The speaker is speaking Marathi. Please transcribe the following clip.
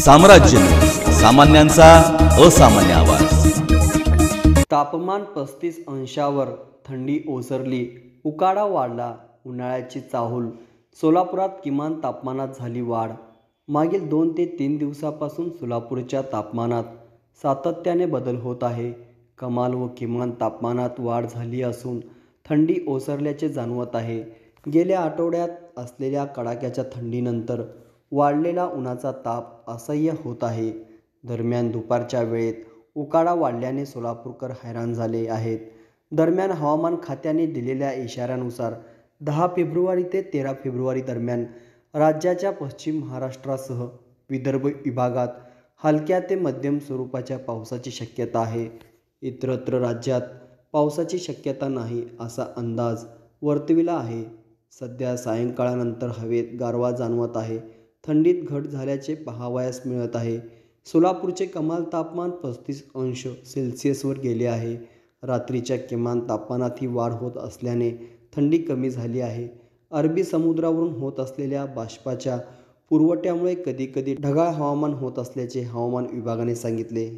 साम्राज्य. सामान्यांचा असामान्य आवाज. तापमान पस्तीस अंशावर थंडी ओसरली. उकाडा वाढला. उन्हाळ्याची चाहूल. सोलापुरात किमान तापमानात झाली वाढ. मागील दोन ते तीन दिवसापासून सोलापूरच्या तापमानात सातत्याने बदल होत आहे. कमाल व किमान तापमानात वाढ झाली असून थंडी ओसरल्याचे जाणवत आहे. गेल्या आठवड्यात असलेल्या कडाक्याच्या थंडीनंतर वाढलेला उन्हाचा ताप असह्य होत आहे. दरम्यान दुपारच्या वेळेत उकाडा वाढल्याने सोलापूरकर हैराण झाले आहेत. दरम्यान हवामान खात्याने दिलेल्या इशाऱ्यानुसार दहा फेब्रुवारी ते तेरा फेब्रुवारी दरम्यान राज्याच्या पश्चिम महाराष्ट्रासह विदर्भ विभागात हलक्या ते मध्यम स्वरूपाच्या पावसाची शक्यता आहे. इतरत्र राज्यात पावसाची शक्यता नाही असा अंदाज वर्तविला आहे. सध्या सायंकाळानंतर हवेत गारवा जाणवत आहे. थंडीत घट झाल्याचे पाहावयास मिळत आहे. सोलापूरचे कमाल तापमान पस्तीस अंश सेल्सिअसवर गेले आहे. रात्रीच्या किमान तापमानातही वाढ होत असल्याने थंडी कमी झाली आहे. अरबी समुद्रावरून होत असलेल्या बाष्पाच्या पुरवठ्यामुळे कधीकधी ढगाळ हवामान होत असल्याचे हवामान विभागाने सांगितले.